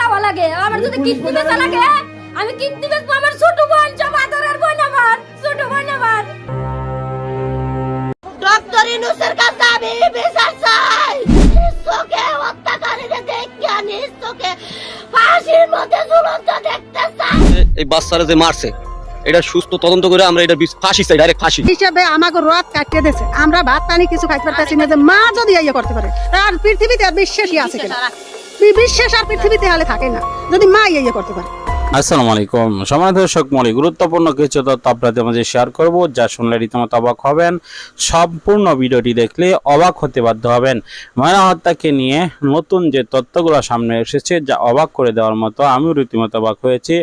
যাওয়া লাগে। আমার যদি কিডনি বেচা লাগে আমি কিডনি বেচবো আমার ছোট বোন সব আদরের বোন আমার ছোট বোন আমার। ডক্টর ইনুসের কাছে আমি বিচার চাই। চোখে হত্যাকারীদের দেখে আনি চোখে ফাঁসির মধ্যে ঝুলন্ত দেখতে চাই। এই বাচ্চারা যে মারছে এটা সুস্থ তদন্ত করে আমরা এটা ফাঁসি চাই ডাইরেক্ট ফাঁসি। হিসেবে আমাকে রথ কাটিয়ে দিয়েছে। আমরা ভাত পানি কিছু খাইতে পারতেছি না যে মা যদি ইয়ে করতে পারে আর পৃথিবীতে আর বিশ্বাসই আছে কিনা। বিশ্বাস আর পৃথিবীতে হলে থাকে না। যদি মা ইয়ে করতে পারে। আসসালামু আলাইকুম সমাজ দর্শক মনে গুরুত্বপূর্ণ কিছু তথ্য আপনাদের মাঝে শেয়ার করব, যা শুনলে রীতিমতো অবাক হবেন। সম্পূর্ণ ভিডিওটি দেখলে অবাক হতে বাধ্য হবেন। ময়না হত্যাকে নিয়ে নতুন যে তথ্যগুলো সামনে এসেছে, যা অবাক করে দেওয়ার মতো আমিও রীতিমতো অবাক হয়েছি,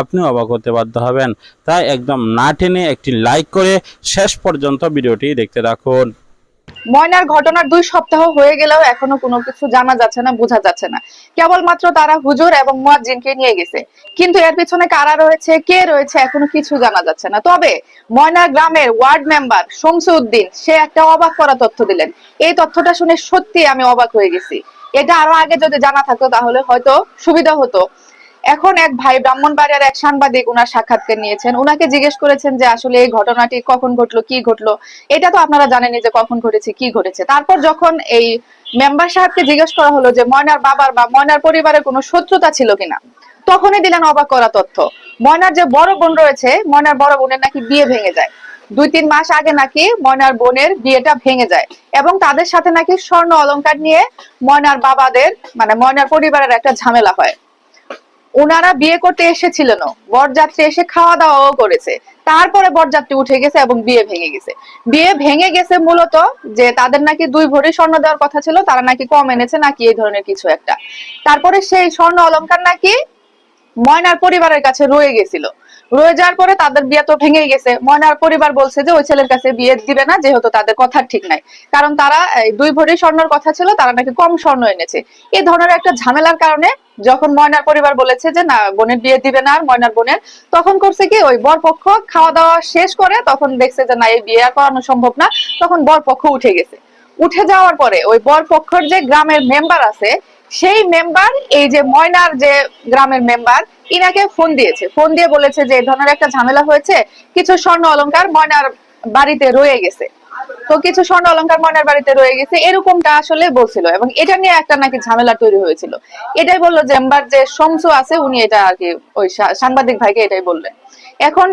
আপনিও অবাক হতে বাধ্য হবেন। তাই একদম না টেনে একটি লাইক করে শেষ পর্যন্ত ভিডিওটি দেখতে থাকুন। ময়নার ঘটনার দুই সপ্তাহ হয়ে গেলেও এখনও কোনো কিছু জানা যাচ্ছে না, বোঝা যাচ্ছে না। কেবলমাত্র তারা হুজুর এবং মুয়াজ্জিনকে নিয়ে গেছে। কিন্তু এর পিছনে কারা রয়েছে, কে রয়েছে, এখনও কিছু জানা যাচ্ছে না। তবে ময়নার গ্রামের ওয়ার্ড মেম্বার শমসু উদ্দিন সে একটা অবাক করা তথ্য দিলেন। এই তথ্যটা শুনে সত্যি আমি অবাক হয়ে গেছি। এটা আরও আগে যদি জানা থাকতো তাহলে হয়তো সুবিধা হতো। এখন এক ভাই ব্রাহ্মণবাড়িয়ার এক সাংবাদিক উনার সাক্ষাৎকার নিয়েছেন। উনাকে জিজ্ঞেস করেছেন যে, আসলে এই ঘটনাটি কখন ঘটলো, কি ঘটলো? এটা তো আপনারা জানেনই যে কখন ঘটেছে, কি ঘটেছে। তারপর যখন এই মেম্বার সাহেবকে জিজ্ঞেস করা হলো যে, ময়নার বাবার বা ময়নার পরিবারের কোনো শত্রুতা ছিল কিনা? তখনই দিলেন অবাক করা তথ্য। ময়নার যে বড় বোন রয়েছে, ময়নার বড় বোনের নাকি বিয়ে ভেঙে যায়। দুই তিন মাস আগে নাকি ময়নার বোনের বিয়েটা ভেঙে যায় এবং তাদের সাথে নাকি স্বর্ণ অলংকার নিয়ে ময়নার বাবাদের মানে ময়নার পরিবারের একটা ঝামেলা হয়। ওনারা বিয়ে করতে এসেছিলেন বরযাত্রী এসে খাওয়া দাওয়াও করেছে। তারপরে বরযাত্রী উঠে গেছে এবং বিয়ে ভেঙে গেছে। বিয়ে ভেঙে গেছে মূলত যে তাদের নাকি দুই ভরি স্বর্ণ দেওয়ার কথা ছিল, তারা নাকি কম এনেছে, নাকি এই ধরনের কিছু একটা। তারপরে সেই স্বর্ণ অলংকার নাকি ময়নার পরিবারের কাছে রয়ে গেছিল। রয়ে যাওয়ার পরে তাদের বিয়ে তো ভেঙে গেছে। ময়নার পরিবার বলছে যে, ওই ছেলের কাছে বিয়ে দিবে না, যেহেতু তাদের কথা ঠিক নাই। কারণ তারা দুই ভরি স্বর্ণের কথা ছিল, তারা নাকি কম স্বর্ণ এনেছে। এই ধরনের একটা ঝামেলার কারণে যখন ময়নার পরিবার বলেছে যে, না, বোনের বিয়ে দিবে না ময়নার বোনের, তখন করছে কি, ওই বর পক্ষ খাওয়া দাওয়া শেষ করে তখন দেখছে যে, না, এই বিয়ে আর করানো সম্ভব না। তখন বর পক্ষ উঠে গেছে। উঠে যাওয়ার পরে ওই বর পক্ষের যে গ্রামের মেম্বার আছে, সেই মেম্বার, এই যে ময়নার যে গ্রামের মেম্বার, ইনাকে ফোন দিয়েছে। ফোন দিয়ে বলেছে যে ধরনের একটা ঝামেলা হয়েছে, কিছু স্বর্ণ অলংকার ময়নার বাড়িতে রয়ে গেছে। তো কিছু স্বর্ণ অলঙ্কার ময়নার বাড়িতে রয়ে গেছে, এরকমটা আসলে বলছিল। এবং এটা নিয়ে একটা নাকি ঝামেলা তৈরি হয়েছিল। এটাই বলল যে এম্বার যে শমসু আছে, উনি এটা আর কি ওই সাংবাদিক ভাইকে এটাই বললেন। এখন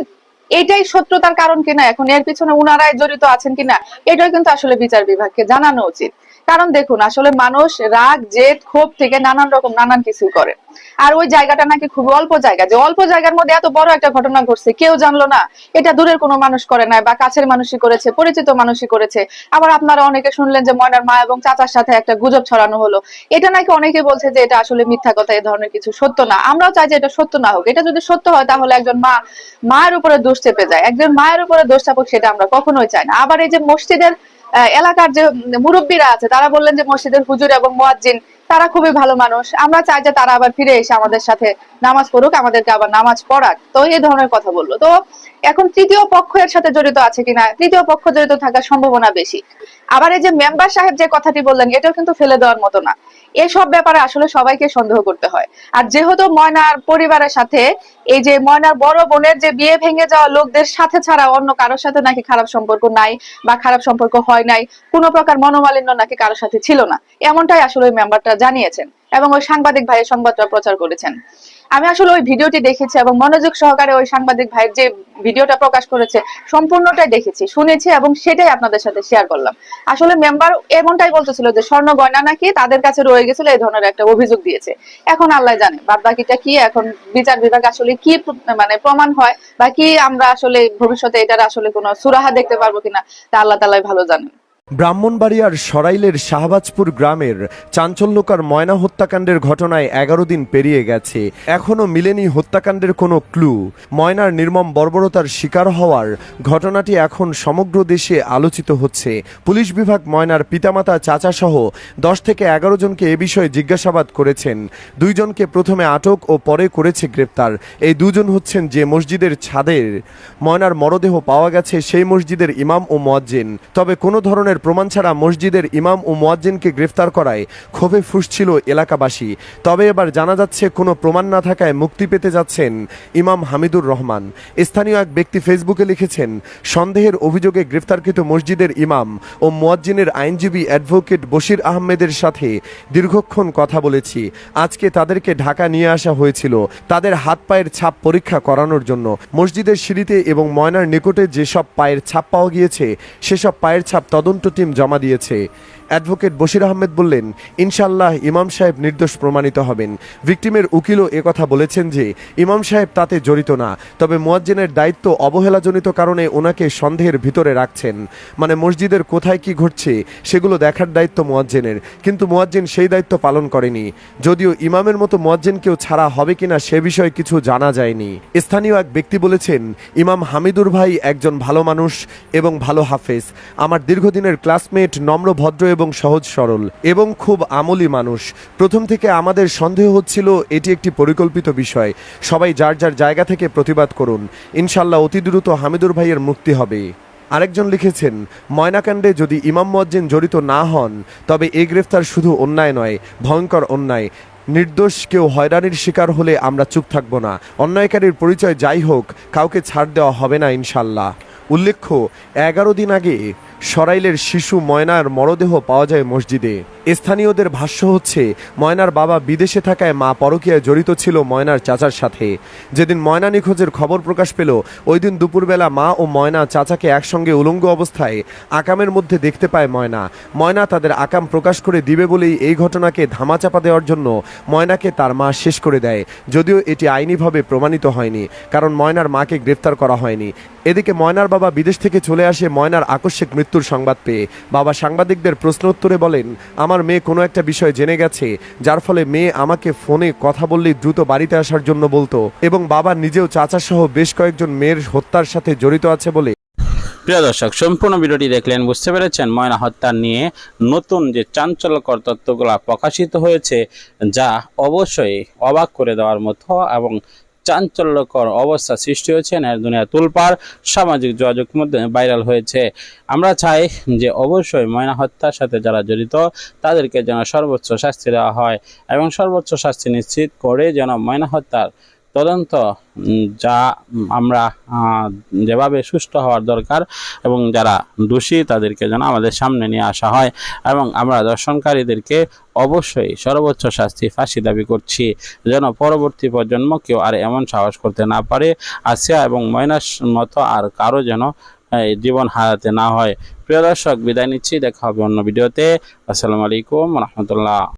এটাই সত্যতার কারণ কিনা, এখন এর পিছনে উনারাই জড়িত আছেন কিনা এটাই কিন্তু আসলে বিচার বিভাগকে জানানো উচিত। কারণ দেখুন, আসলে মানুষ রাগ, জেদ, ক্ষোভ থেকে নানান রকম, নানান কিছু করে। আর ওই জায়গাটা নাকি খুব অল্প জায়গা। যে অল্প জায়গার মধ্যে এত বড় একটা ঘটনা ঘটছে, কেউ জানলো না। এটা দূরের কোনো মানুষ করে নাই, বা কাছের মানুষই করেছে, পরিচিত মানুষই করেছে। আবার আপনারা অনেকে শুনলেন যে ময়নার মা এবং চাচার সাথে একটা গুজব ছড়ানো হলো। এটা নাকি অনেকে বলছে যে এটা আসলে মিথ্যা কথা এই ধরনের কিছু সত্য না। আমরাও চাই যে এটা সত্য না হোক। এটা যদি সত্য হয়, তাহলে একজন মা, মায়ের উপরে দোষ চেপে যায়। একজন মায়ের উপরে দোষ চাপক, সেটা আমরা কখনোই চাই না। আবার এই যে মসজিদের এলাকার যে মুরব্বীরা আছে, তারা বললেন যে মসজিদের হুজুর এবং মোয়াজ্জিন, তারা খুবই ভালো মানুষ। আমরা চাই যে তারা আবার ফিরে এসে আমাদের সাথে নামাজ পড়ুক, আমাদেরকে আবার নামাজ পড়াক। তো এই ধরনের কথা বলল। তো এখন তৃতীয় পক্ষের সাথে জড়িত আছে কিনা? তৃতীয় পক্ষ জড়িত থাকার সম্ভাবনা বেশি। আবার এই যে মেম্বার সাহেব যে কথাটি বললেন, এটাও কিন্তু ফেলে দেওয়ার মতো না। এসব ব্যাপারে আসলে সবাইকে সন্দেহ করতে হয়। আর যেহেতু ময়নার পরিবারের সাথে এই যে ময়নার বড় বোনের যে বিয়ে ভেঙে যাওয়া লোকদের সাথে ছাড়া অন্য কারোর সাথে নাকি খারাপ সম্পর্ক নাই বা খারাপ সম্পর্ক হয় নাই, কোনো প্রকার মনোমালিন্য নাকি কারোর সাথে ছিল না, এমনটাই আসলে ওই মেম্বারটা জানিয়েছেন। এবং ওই সাংবাদিক ভাইয়ের সংবাদটা প্রচার করেছেন। আমি আসলে ওই ভিডিওটি দেখেছি এবং মনোযোগ সহকারে ওই সাংবাদিক ভাইয়ের যে ভিডিওটা প্রকাশ করেছে, সম্পূর্ণটাই দেখেছি, শুনেছি এবং সেটাই আপনাদের সাথে শেয়ার করলাম। আসলে মেম্বার এমনটাই বলতেছিল যে, স্বর্ণ গয়না নাকি তাদের কাছে রয়ে গেছিল, এই ধরনের একটা অভিযোগ দিয়েছে। এখন আল্লাহ জানে বাদ বাকিটা কি, এখন বিচার বিভাগ আসলে কি মানে প্রমাণ হয়, বা কি আমরা আসলে ভবিষ্যতে এটার আসলে কোনো সুরাহা দেখতে পারব কিনা, তা আল্লাহ তালাই ভালো জানেন। ব্রাহ্মণবাড়িয়ার সরাইলের শাহবাজপুর গ্রামের চাঞ্চল্যকার ময়না হত্যাকাণ্ডের ঘটনায় এগারো দিন পেরিয়ে গেছে। এখনও মিলেনি হত্যাকাণ্ডের কোনো ক্লু। ময়নার নির্মম বর্বরতার শিকার হওয়ার ঘটনাটি এখন সমগ্র দেশে আলোচিত হচ্ছে। পুলিশ বিভাগ ময়নার পিতামাতা, চাচাসহ দশ থেকে এগারো জনকে এ বিষয়ে জিজ্ঞাসাবাদ করেছেন। দুইজনকে প্রথমে আটক ও পরে করেছে গ্রেপ্তার। এই দুজন হচ্ছেন যে মসজিদের ছাদের। ময়নার মরদেহ পাওয়া গেছে সেই মসজিদের ইমাম ও মুয়াজ্জিন। তবে কোনো ধরনের প্রমাণ ছাড়া মসজিদের ইমাম ও মোয়াজ্জিনকে গ্রেফতার করায় ক্ষোভে ফুসছিল এলাকাবাসী। তবে এবার জানা যাচ্ছে, কোনো প্রমাণ না থাকায় মুক্তি পেতে যাচ্ছেন ইমাম হামিদুর রহমান। স্থানীয় এক ব্যক্তি ফেসবুকে লিখেছেন, সন্দেহের অভিযোগে গ্রেফতারকৃত মসজিদের ইমাম ও মোয়াজ্জিনের আইনজীবী অ্যাডভোকেট বশির আহমেদের সাথে দীর্ঘক্ষণ কথা বলেছি। আজকে তাদেরকে ঢাকা নিয়ে আসা হয়েছিল। তাদের হাত পায়ের ছাপ পরীক্ষা করানোর জন্য। মসজিদের সিঁড়িতে এবং ময়নার নিকটে যেসব পায়ের ছাপ পাওয়া গিয়েছে, সেসব পায়ের ছাপ তদন্ত টিম জমা দিয়েছে। অ্যাডভোকেট বশির আহমেদ বললেন ইনশাল্লাহ ইমাম সাহেব নির্দোষ প্রমাণিত হবেন। ভিকটিমের উকিলও কথা বলেছেন যে, ইমাম সাহেব তাতে জড়িত না, তবে মুয়াজ্জিনের দায়িত্ব অবহেলাজনিত কারণে ওনাকে সন্দেহের ভিতরে রাখছেন। মানে মসজিদের কোথায় কি ঘটছে, সেগুলো দেখার দায়িত্ব মুয়াজ্জিনের, কিন্তু মুয়াজ্জিন সেই দায়িত্ব পালন করেনি। যদিও ইমামের মতো মুয়াজ্জিনকেও ছাড়া হবে কিনা সে বিষয়ে কিছু জানা যায়নি। স্থানীয় এক ব্যক্তি বলেছেন, ইমাম হামিদুর ভাই একজন ভালো মানুষ এবং ভালো হাফেজ। আমার দীর্ঘদিনের ক্লাসমেট নম্র ভদ্র এবং সহজ সরল এবং খুব আমলি মানুষ। প্রথম থেকে আমাদের সন্দেহ হচ্ছিল এটি একটি পরিকল্পিত বিষয়। সবাই যার যার জায়গা থেকে প্রতিবাদ করুন। ইনশাল্লাহ অতি দ্রুত হামিদুর ভাইয়ের মুক্তি হবে। আরেকজন লিখেছেন, ময়নাকাণ্ডে যদি ইমাম মুয়াজ্জিন জড়িত না হন, তবে এই গ্রেফতার শুধু অন্যায় নয়, ভয়ঙ্কর অন্যায়। নির্দোষ কেউ হয়রানির শিকার হলে আমরা চুপ থাকব না। অন্যায়কারীর পরিচয় যাই হোক, কাউকে ছাড় দেওয়া হবে না ইনশাল্লাহ উল্লেখ্য, এগারো দিন আগে সরাইলের শিশু ময়নার মরদেহ পাওয়া যায় মসজিদে। স্থানীয়দের ভাষ্য হচ্ছে, ময়নার বাবা বিদেশে থাকায় মা পরকীয়ায় জড়িত ছিল ময়নার চাচার সাথে। যেদিন ময়না নিখোঁজের খবর প্রকাশ পেল, ওই দিন দুপুরবেলা মা ও ময়না চাচাকে একসঙ্গে উলঙ্গ অবস্থায় আকামের মধ্যে দেখতে পায় ময়না। ময়না তাদের আকাম প্রকাশ করে দিবে বলেই এই ঘটনাকে ধামাচাপা দেওয়ার জন্য ময়নাকে তার মা শেষ করে দেয়। যদিও এটি আইনিভাবে প্রমাণিত হয়নি, কারণ ময়নার মাকে গ্রেফতার করা হয়নি। এদিকে ময়নার বাবা বিদেশ থেকে চলে আসে ময়নার আকস্মিক মৃত্যুর সংবাদ পেয়ে বাবা সাংবাদিকদের প্রশ্ন উত্তরে বলেন, আমার মেয়ে কোনো একটা বিষয় জেনে গেছে, যার ফলে মেয়ে আমাকে ফোনে কথা বললেই দ্রুত বাড়িতে আসার জন্য বলতো এবং বাবা নিজেও চাচা সহ বেশ কয়েকজন মেয়ের হত্যার সাথে জড়িত আছে বলে। প্রিয় দর্শক, সম্পূর্ণ ভিডিওটি দেখলেন বুঝতে পেরেছেন ময়না হত্যা নিয়ে নতুন যে চাঞ্চল্যকর তথ্যগুলো প্রকাশিত হয়েছে, যা অবশ্যই অবাক করে দেওয়ার মতো এবং চাঞ্চল্যকর অবস্থা সৃষ্টি হয়েছে না দুনিয়া তুলপার সামাজিক যোগাযোগ মধ্যে ভাইরাল হয়েছে। আমরা চাই যে অবশ্যই ময়না হত্যার সাথে যারা জড়িত, তাদেরকে যেন সর্বোচ্চ শাস্তি দেওয়া হয় এবং সর্বোচ্চ শাস্তি নিশ্চিত করে যেন ময়না হত্যার তদন্ত যা আমরা যেভাবে সুস্থ হওয়ার দরকার এবং যারা দোষী তাদেরকে যেন আমাদের সামনে নিয়ে আসা হয় এবং আমরা দর্শনকারীদেরকে অবশ্যই সর্বোচ্চ শাস্তি ফাঁসি দাবি করছি যেন পরবর্তী প্রজন্ম কেউ আর এমন সাহস করতে না পারে। আসিয়া এবং ময়নাস মতো আর কারও যেন জীবন হারাতে না হয়। প্রিয় দর্শক, বিদায় নিচ্ছি। দেখা হবে অন্য ভিডিওতে। আসসালামু আলাইকুম রহমতুল্লাহ।